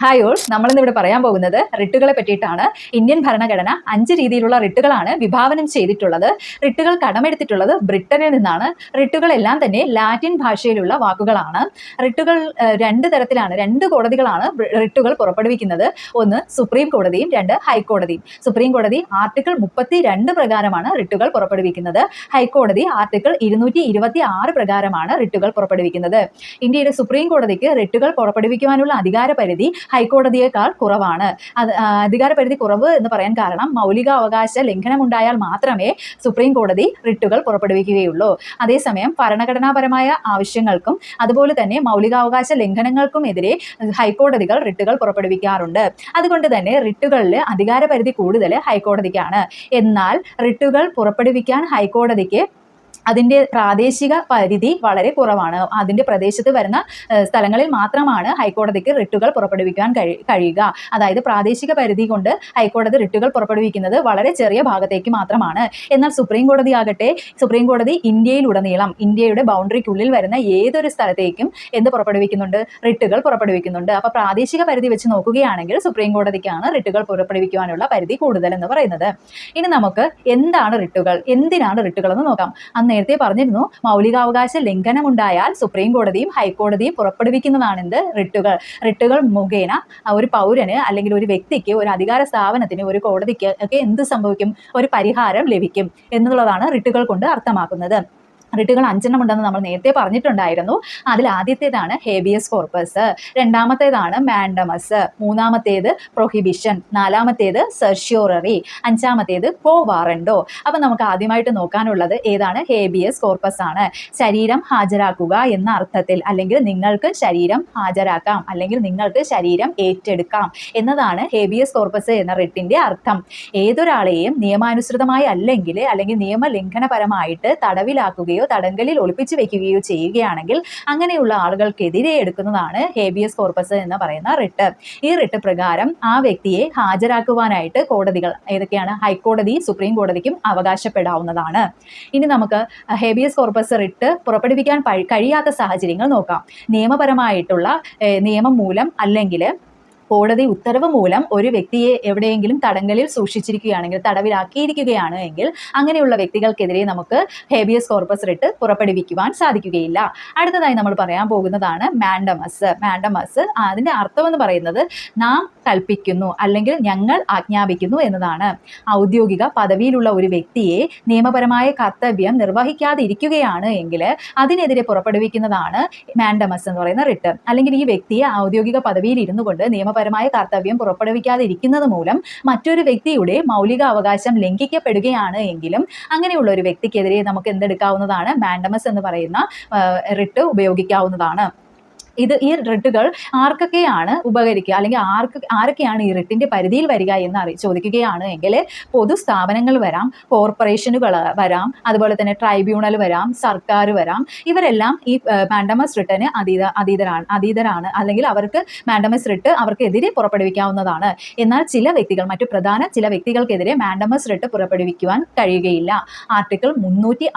Hi all നമ്മളിന്ന് ഇവിടെ പറയാൻ പോകുന്നത് റിട്ടുകളെ പറ്റിയിട്ടാണ്. ഇന്ത്യൻ ഭരണഘടന അഞ്ച് രീതിയിലുള്ള റിട്ടുകളാണ് വിഭാവനം ചെയ്തിട്ടുള്ളത്. റിട്ടുകൾ കടമെടുത്തിട്ടുള്ളത് ബ്രിട്ടനിൽ നിന്നാണ്. റിട്ടുകളെല്ലാം തന്നെ ലാറ്റിൻ ഭാഷയിലുള്ള വാക്കുകളാണ്. റിട്ടുകൾ രണ്ട് തരത്തിലാണ് രണ്ട് കോടതികളാണ് റിട്ടുകൾ പുറപ്പെടുവിക്കുന്നത്. ഒന്ന് സുപ്രീം കോടതിയും രണ്ട് ഹൈക്കോടതിയും. സുപ്രീം കോടതി ആർട്ടിക്കിൾ മുപ്പത്തി രണ്ട് പ്രകാരമാണ് റിട്ടുകൾ പുറപ്പെടുവിക്കുന്നത്. ഹൈക്കോടതി ആർട്ടിക്കിൾ ഇരുന്നൂറ്റി ഇരുപത്തി ആറ് പ്രകാരമാണ് റിട്ടുകൾ പുറപ്പെടുവിക്കുന്നത്. ഇന്ത്യയുടെ സുപ്രീം കോടതിക്ക് റിട്ടുകൾ പുറപ്പെടുവിക്കുവാനുള്ള അധികാര പരിധി ഹൈക്കോടതിയേക്കാൾ കുറവാണ്. അത് അധികാരപരിധി അധികാര പരിധി കുറവ് എന്ന് പറയാൻ കാരണം മൗലിക അവകാശ ലംഘനം ഉണ്ടായാൽ മാത്രമേ സുപ്രീം കോടതി റിട്ടുകൾ പുറപ്പെടുവിക്കുകയുള്ളൂ. അതേസമയം ഭരണഘടനാപരമായ ആവശ്യങ്ങൾക്കും അതുപോലെ തന്നെ മൗലികാവകാശ ലംഘനങ്ങൾക്കും എതിരെ ഹൈക്കോടതികൾ റിട്ടുകൾ പുറപ്പെടുവിക്കാറുണ്ട്. അതുകൊണ്ട് തന്നെ റിട്ടുകളിൽ അധികാരപരിധി കൂടുതൽ ഹൈക്കോടതിക്കാണ്. എന്നാൽ റിട്ടുകൾ പുറപ്പെടുവിക്കാൻ ഹൈക്കോടതിക്ക് അതിന്റെ പ്രാദേശിക പരിധി വളരെ കുറവാണ്. അതിന്റെ പ്രദേശത്ത് വരുന്ന സ്ഥലങ്ങളിൽ മാത്രമാണ് ഹൈക്കോടതിക്ക് റിട്ടുകൾ പുറപ്പെടുവിക്കാൻ കഴി- കഴിയുക. അതായത് പ്രാദേശിക പരിധി കൊണ്ട് ഹൈക്കോടതി റിട്ടുകൾ പുറപ്പെടുവിക്കുന്നത് വളരെ ചെറിയ ഭാഗത്തേക്ക് മാത്രമാണ്. എന്നാൽ സുപ്രീം കോടതി ആകട്ടെ സുപ്രീം കോടതി ഇന്ത്യയിലുടനീളം ഇന്ത്യയുടെ ബൗണ്ടറിക്കുള്ളിൽ വരുന്ന ഏതൊരു സ്ഥലത്തേക്കും എന്ത് പുറപ്പെടുവിക്കുന്നുണ്ട്? റിട്ടുകൾ പുറപ്പെടുവിക്കുന്നുണ്ട്. അപ്പോൾ പ്രാദേശിക പരിധി വെച്ച് നോക്കുകയാണെങ്കിൽ സുപ്രീം കോടതിക്കാണ് റിട്ടുകൾ പുറപ്പെടുവിക്കുവാനുള്ള പരിധി കൂടുതൽ എന്ന് പറയുന്നത്. ഇനി നമുക്ക് എന്താണ് റിട്ടുകൾ? എന്തിനാണ് റിട്ടുകൾ എന്ന് നോക്കാം. അന്ന് നേരത്തെ പറഞ്ഞിരുന്നു മൗലികാവകാശ ലംഘനം ഉണ്ടായാൽ സുപ്രീം കോടതിയും ഹൈക്കോടതിയും പുറപ്പെടുവിക്കുന്നതാണ് എന്ത് റിട്ടുകൾ. റിട്ടുകൾ മുഖേന ഒരു പൗരന് അല്ലെങ്കിൽ ഒരു വ്യക്തിക്ക് ഒരു അധികാര സ്ഥാപനത്തിന് ഒരു കോടതിക്ക് ഒക്കെ എന്ത് സംഭവിക്കും? ഒരു പരിഹാരം ലഭിക്കും എന്നുള്ളതാണ് റിട്ടുകൾ കൊണ്ട് അർത്ഥമാക്കുന്നത്. റിട്ടുകൾ അഞ്ചെണ്ണം ഉണ്ടെന്ന് നമ്മൾ നേരത്തെ പറഞ്ഞിട്ടുണ്ടായിരുന്നു. അതിൽ ആദ്യത്തേതാണ് ഹേബിയസ് കോർപ്പസ് രണ്ടാമത്തേതാണ് മാൻഡമസ് മൂന്നാമത്തേത് പ്രൊഹിബിഷൻ നാലാമത്തേത് സെർഷ്യോററി അഞ്ചാമത്തേത് കോ വാറൻഡോ അപ്പം നമുക്ക് ആദ്യമായിട്ട് നോക്കാനുള്ളത് ഏതാണ്? ഹേബിയസ് കോർപ്പസ് ആണ്. ശരീരം ഹാജരാക്കുക എന്ന അർത്ഥത്തിൽ അല്ലെങ്കിൽ നിങ്ങൾക്ക് ശരീരം ഹാജരാക്കാം അല്ലെങ്കിൽ നിങ്ങൾക്ക് ശരീരം ഏറ്റെടുക്കാം എന്നതാണ് ഹേബിയസ് കോർപ്പസ് എന്ന റിട്ടിന്റെ അർത്ഥം. ഏതൊരാളെയും നിയമാനുസൃതമായി അല്ലെങ്കിൽ അല്ലെങ്കിൽ നിയമലംഘനപരമായിട്ട് തടവിലാക്കുകയോ തടങ്കലിൽ ഒളിപ്പിച്ചു വെക്കുകയോ ചെയ്യുകയാണെങ്കിൽ അങ്ങനെയുള്ള ആളുകൾക്കെതിരെ എടുക്കുന്നതാണ് ഹേബിയസ് കോർപ്പസ് എന്ന് പറയുന്ന റിട്ട് ഈ റിട്ട് പ്രകാരം ആ വ്യക്തിയെ ഹാജരാക്കുവാനായിട്ട് കോടതികൾ ഏതൊക്കെയാണ്? ഹൈക്കോടതി സുപ്രീം കോടതിക്കും അവകാശപ്പെടാവുന്നതാണ്. ഇനി നമുക്ക് ഹേബിയസ് കോർപ്പസ് റിട്ട് പുറപ്പെടുവിക്കാൻ കഴിയാത്ത സാഹചര്യങ്ങൾ നോക്കാം. നിയമപരമായിട്ടുള്ള നിയമം മൂലം അല്ലെങ്കിൽ കോടതി ഉത്തരവ് മൂലം ഒരു വ്യക്തിയെ എവിടെയെങ്കിലും തടങ്കലിൽ സൂക്ഷിച്ചിരിക്കുകയാണെങ്കിൽ തടവിലാക്കിയിരിക്കുകയാണ് എങ്കിൽ അങ്ങനെയുള്ള വ്യക്തികൾക്കെതിരെ നമുക്ക് ഹേബിയസ് കോർപ്പസ് റിട്ട് പുറപ്പെടുവിക്കുവാൻ സാധിക്കുകയില്ല. അടുത്തതായി നമ്മൾ പറയാൻ പോകുന്നതാണ് മാൻഡമസ് മാൻഡമസ് അതിന്റെ അർത്ഥം എന്ന് പറയുന്നത് നാം കൽപ്പിക്കുന്നു അല്ലെങ്കിൽ ഞങ്ങൾ ആജ്ഞാപിക്കുന്നു എന്നതാണ്. ഔദ്യോഗിക പദവിയിലുള്ള ഒരു വ്യക്തിയെ നിയമപരമായ കർത്തവ്യം നിർവഹിക്കാതെ ഇരിക്കുകയാണ് എങ്കിൽ അതിനെതിരെ പുറപ്പെടുവിക്കുന്നതാണ് മാൻഡമസ് എന്ന് പറയുന്ന റിട്ട് അല്ലെങ്കിൽ ഈ വ്യക്തിയെ ഔദ്യോഗിക പദവിയിൽ ഇരുന്നു കൊണ്ട് നിയമപരമായ കർത്തവ്യം പുറപ്പെടുവിക്കാതിരിക്കുന്നത് മൂലം മറ്റൊരു വ്യക്തിയുടെ മൗലിക അവകാശം ലംഘിക്കപ്പെടുകയാണ് എങ്കിലും അങ്ങനെയുള്ള ഒരു വ്യക്തിക്കെതിരെ നമുക്ക് എന്തെടുക്കാവുന്നതാണ് മാൻഡമസ് എന്ന് പറയുന്ന റിട്ട് ഉപയോഗിക്കാവുന്നതാണ്. ഇത് ഈ റിട്ടുകൾ ആർക്കൊക്കെയാണ് ഉപകരിക്കുക? അല്ലെങ്കിൽ ആർക്ക് ആരൊക്കെയാണ് ഈ റിട്ടിന്റെ പരിധിയിൽ വരിക എന്ന് അറി ചോദിക്കുകയാണ് എങ്കിൽ പൊതു സ്ഥാപനങ്ങൾ വരാം കോർപ്പറേഷനുകൾ വരാം അതുപോലെ തന്നെ ട്രൈബ്യൂണൽ വരാം സർക്കാർ വരാം. ഇവരെല്ലാം ഈ മാൻഡമസ് റിട്ടിന് അതീത അതീതരാണ് അതീതരാണ്. അല്ലെങ്കിൽ അവർക്ക് മാൻഡമസ് റിട്ട് അവർക്കെതിരെ പുറപ്പെടുവിക്കാവുന്നതാണ്. എന്നാൽ ചില വ്യക്തികൾ മറ്റു പ്രധാന ചില വ്യക്തികൾക്കെതിരെ മാൻഡമസ് റിട്ട് പുറപ്പെടുവിക്കുവാൻ കഴിയുകയില്ല. ആർട്ടിക്കിൾ മുന്നൂറ്റി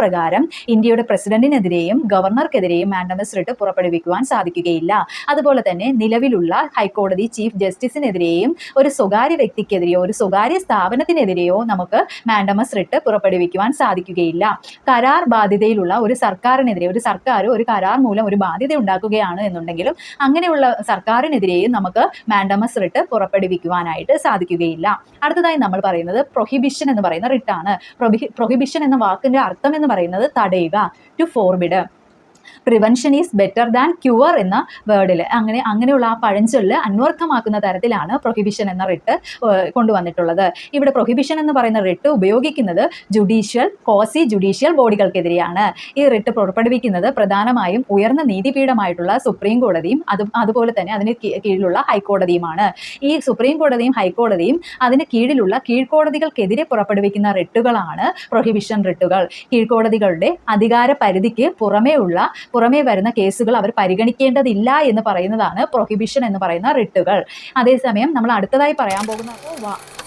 പ്രകാരം ഇന്ത്യയുടെ പ്രസിഡന്റിനെതിരെയും ഗവർണർക്കെതിരെയും മാൻഡമസ് റിട്ട് പുറപ്പെടുവിക്കുവാൻ സാധിക്കുകയില്ല. അതുപോലെ തന്നെ നിലവിലുള്ള ഹൈക്കോടതി ചീഫ് ജസ്റ്റിസിനെതിരെയും ഒരു സ്വകാര്യ വ്യക്തിക്കെതിരെയോ ഒരു സ്വകാര്യ സ്ഥാപനത്തിനെതിരെയോ നമുക്ക് മാൻഡമസ് റിട്ട് പുറപ്പെടുവിക്കുവാൻ സാധിക്കുകയില്ല. കരാർ ബാധ്യതയിലുള്ള ഒരു സർക്കാരിനെതിരെ ഒരു സർക്കാർ ഒരു കരാർ മൂലം ഒരു ബാധ്യത ഉണ്ടാക്കുകയാണ് എന്നുണ്ടെങ്കിലും അങ്ങനെയുള്ള സർക്കാരിനെതിരെയും നമുക്ക് മാൻഡമസ് റിട്ട് പുറപ്പെടുവിക്കുവാനായിട്ട് സാധിക്കുകയില്ല. അടുത്തതായി നമ്മൾ പറയുന്നത് പ്രൊഹിബിഷൻ എന്ന് പറയുന്ന റിട്ടാണ്. പ്രൊഹിബിഷൻ എന്ന വാക്കിന്റെ അർത്ഥം എന്ന് പറയുന്നത് തടയുക to forbid prevention is better than cure എന്ന വേർഡിൽ അങ്ങനെ അങ്ങനെയുള്ള ആ പഴഞ്ചൊല്ല് അന്വർത്ഥമാക്കുന്ന തരത്തിലാണ് പ്രൊഹിബിഷൻ എന്ന റിട്ട് കൊണ്ടുവന്നിട്ടുള്ളത്. ഇവിടെ പ്രൊഹിബിഷൻ എന്ന് പറയുന്ന റിട്ട് ഉപയോഗിക്കുന്നത് ജുഡീഷ്യൽ കോസി ജുഡീഷ്യൽ ബോഡികൾക്കെതിരെയാണ്. ഈ റിട്ട് പുറപ്പെടുവിക്കുന്നത് പ്രധാനമായും ഉയർന്ന നീതിപീഠമായിട്ടുള്ള സുപ്രീം കോടതിയും അത് അതുപോലെ തന്നെ അതിന് കീഴിലുള്ള ഹൈക്കോടതിയുമാണ്. ഈ സുപ്രീം കോടതിയും ഹൈക്കോടതിയും അതിന് കീഴിലുള്ള കീഴ്ക്കോടതികൾക്കെതിരെ പുറപ്പെടുവിക്കുന്ന റിട്ടുകളാണ് പ്രൊഹിബിഷൻ റിട്ടുകൾ കീഴ്ക്കോടതികളുടെ അധികാര പരിധിക്ക് പുറമേ ഉള്ള പുറമേ വരുന്ന കേസുകൾ അവർ പരിഗണിക്കേണ്ടതില്ല എന്ന് പറയുന്നതാണ് പ്രൊഹിബിഷൻ എന്ന് പറയുന്ന റിട്ടുകൾ അതേസമയം നമ്മൾ അടുത്തതായി പറയാൻ പോകുന്ന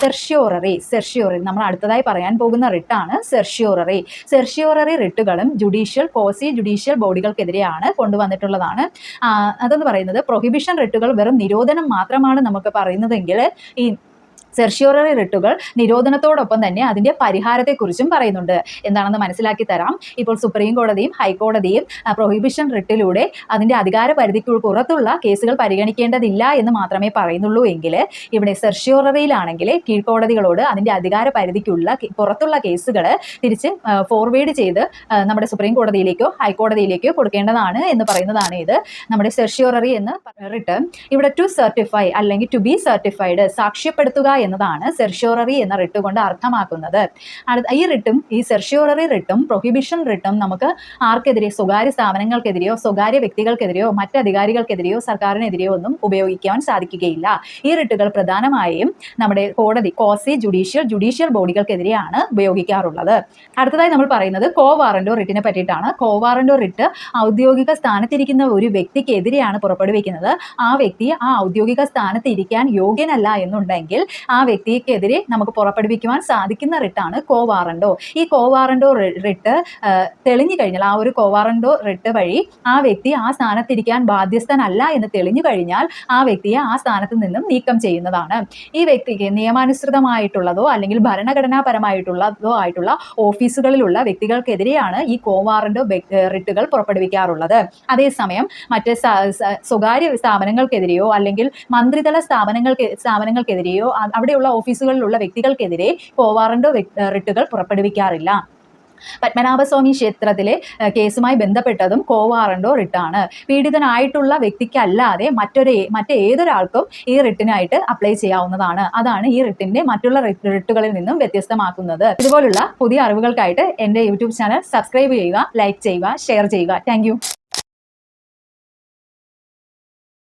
സെർഷ്യോററി സെർഷ്യോററി നമ്മൾ അടുത്തതായി പറയാൻ പോകുന്ന റിട്ടാണ് സെർഷ്യോററി സെർഷ്യോററി റിട്ടുകളും ജുഡീഷ്യൽ കോസി ജുഡീഷ്യൽ ബോഡികൾക്കെതിരെയാണ് കൊണ്ടുവന്നിട്ടുള്ളതാണ്. അതെന്ന് പറയുന്നത് പ്രൊഹിബിഷൻ റിട്ടുകൾ വെറും നിരോധനം മാത്രമാണ് നമുക്ക് പറയുന്നതെങ്കിൽ ഈ സെർഷ്യോററി റിട്ടുകൾ നിരോധനത്തോടൊപ്പം തന്നെ അതിന്റെ പരിഹാരത്തെക്കുറിച്ചും പറയുന്നുണ്ട്. എന്താണെന്ന് മനസ്സിലാക്കി തരാം. ഇപ്പോൾ സുപ്രീം കോടതിയും ഹൈക്കോടതിയും പ്രൊഹിബിഷൻ റിട്ടിലൂടെ അതിന്റെ അധികാര പരിധിക്ക് പുറത്തുള്ള കേസുകൾ പരിഗണിക്കേണ്ടതില്ല എന്ന് മാത്രമേ പറയുന്നുള്ളൂ എങ്കിൽ ഇവിടെ സെർഷ്യോററിയിലാണെങ്കിൽ കീഴ്ക്കോടതികളോട് അതിന്റെ അധികാര പരിധിക്കുള്ള പുറത്തുള്ള കേസുകൾ തിരിച്ച് ഫോർവേഡ് ചെയ്ത് നമ്മുടെ സുപ്രീം കോടതിയിലേക്കോ ഹൈക്കോടതിയിലേക്കോ കൊടുക്കേണ്ടതാണ് എന്ന് പറയുന്നതാണ് ഇത്. നമ്മുടെ സെർഷ്യോററി എന്ന് റിട്ട് ഇവിടെ ടു സർട്ടിഫൈ അല്ലെങ്കിൽ ടു ബി സർട്ടിഫൈഡ് സാക്ഷ്യപ്പെടുത്തുക എന്നതാണ് സെർഷ്യോററി എന്ന റിട്ട് കൊണ്ട് അർത്ഥമാക്കുന്നത്. ഈ റിട്ടും ഈ സെർഷ്യോററി റിട്ടും പ്രൊഹിബിഷൻ റിട്ടും നമുക്ക് ആർക്കെതിരെ സ്വകാര്യ സ്ഥാപനങ്ങൾക്കെതിരെയോ സ്വകാര്യ വ്യക്തികൾക്കെതിരെയോ മറ്റ് അധികാരികൾക്കെതിരെയോ സർക്കാരിനെതിരെയോ ഒന്നും ഉപയോഗിക്കാൻ സാധിക്കുകയില്ല. ഈ റിട്ടുകൾ പ്രധാനമായും നമ്മുടെ കോടതി കോസി ജുഡീഷ്യൽ ജുഡീഷ്യൽ ബോഡികൾക്കെതിരെയാണ് ഉപയോഗിക്കാറുള്ളത്. അടുത്തതായി നമ്മൾ പറയുന്നത് കോ റിട്ടിനെ പറ്റിയിട്ടാണ്. കോ വാറന്റോ റിട്ട് ഔദ്യോഗിക സ്ഥാനത്തിരിക്കുന്ന ഒരു വ്യക്തിക്കെതിരെയാണ് പുറപ്പെടുവിക്കുന്നത്. ആ വ്യക്തി ആ ഔദ്യോഗിക സ്ഥാനത്ത് ഇരിക്കാൻ യോഗ്യനല്ല എന്നുണ്ടെങ്കിൽ ആ വ്യക്തിക്കെതിരെ നമുക്ക് പുറപ്പെടുവിക്കുവാൻ സാധിക്കുന്ന റിട്ടാണ് കോവാറൻഡോ ഈ കോവാറൻഡോ റിട്ട് തെളിഞ്ഞു കഴിഞ്ഞാൽ ആ ഒരു കോവാറൻഡോ റിട്ട് വഴി ആ വ്യക്തി ആ സ്ഥാനത്തിരിക്കാൻ ബാധ്യസ്ഥനല്ല എന്ന് തെളിഞ്ഞു കഴിഞ്ഞാൽ ആ വ്യക്തിയെ ആ സ്ഥാനത്ത് നിന്നും നീക്കം ചെയ്യുന്നതാണ്. ഈ വ്യക്തിക്ക് നിയമാനുസൃതമായിട്ടുള്ളതോ അല്ലെങ്കിൽ ഭരണഘടനാപരമായിട്ടുള്ളതോ ആയിട്ടുള്ള ഓഫീസുകളിലുള്ള വ്യക്തികൾക്കെതിരെയാണ് ഈ കോവാറൻഡോ റിട്ടുകൾ പുറപ്പെടുവിക്കാറുള്ളത്. അതേസമയം മറ്റ് സ്വകാര്യ സ്ഥാപനങ്ങൾക്കെതിരെയോ അല്ലെങ്കിൽ മന്ത്രിതല സ്ഥാപനങ്ങൾക്ക് സ്ഥാപനങ്ങൾക്കെതിരെയോ അവിടെയുള്ള ഓഫീസുകളിലുള്ള വ്യക്തികൾക്കെതിരെ പോവാറുണ്ട് റിട്ടുകൾ പുറപ്പെടുവിക്കാറില്ല. പത്മനാഭസ്വാമി ക്ഷേത്രത്തിലെ കേസുമായി ബന്ധപ്പെട്ടതും കോവാറണ്ടോ റിട്ടാണ്. പീഡിതനായിട്ടുള്ള വ്യക്തിക്കല്ലാതെ മറ്റൊരു മറ്റേതൊരാൾക്കും ഈ റിട്ടിനായിട്ട് അപ്ലൈ ചെയ്യാവുന്നതാണ്. അതാണ് ഈ റിട്ടിന്റെ മറ്റുള്ള റിട്ടുകളിൽ നിന്നും വ്യത്യസ്തമാക്കുന്നത്. ഇതുപോലുള്ള പുതിയ അറിവുകൾക്കായിട്ട് എന്റെ യൂട്യൂബ് ചാനൽ സബ്സ്ക്രൈബ് ചെയ്യുക ലൈക്ക് ചെയ്യുക ഷെയർ ചെയ്യുക. താങ്ക്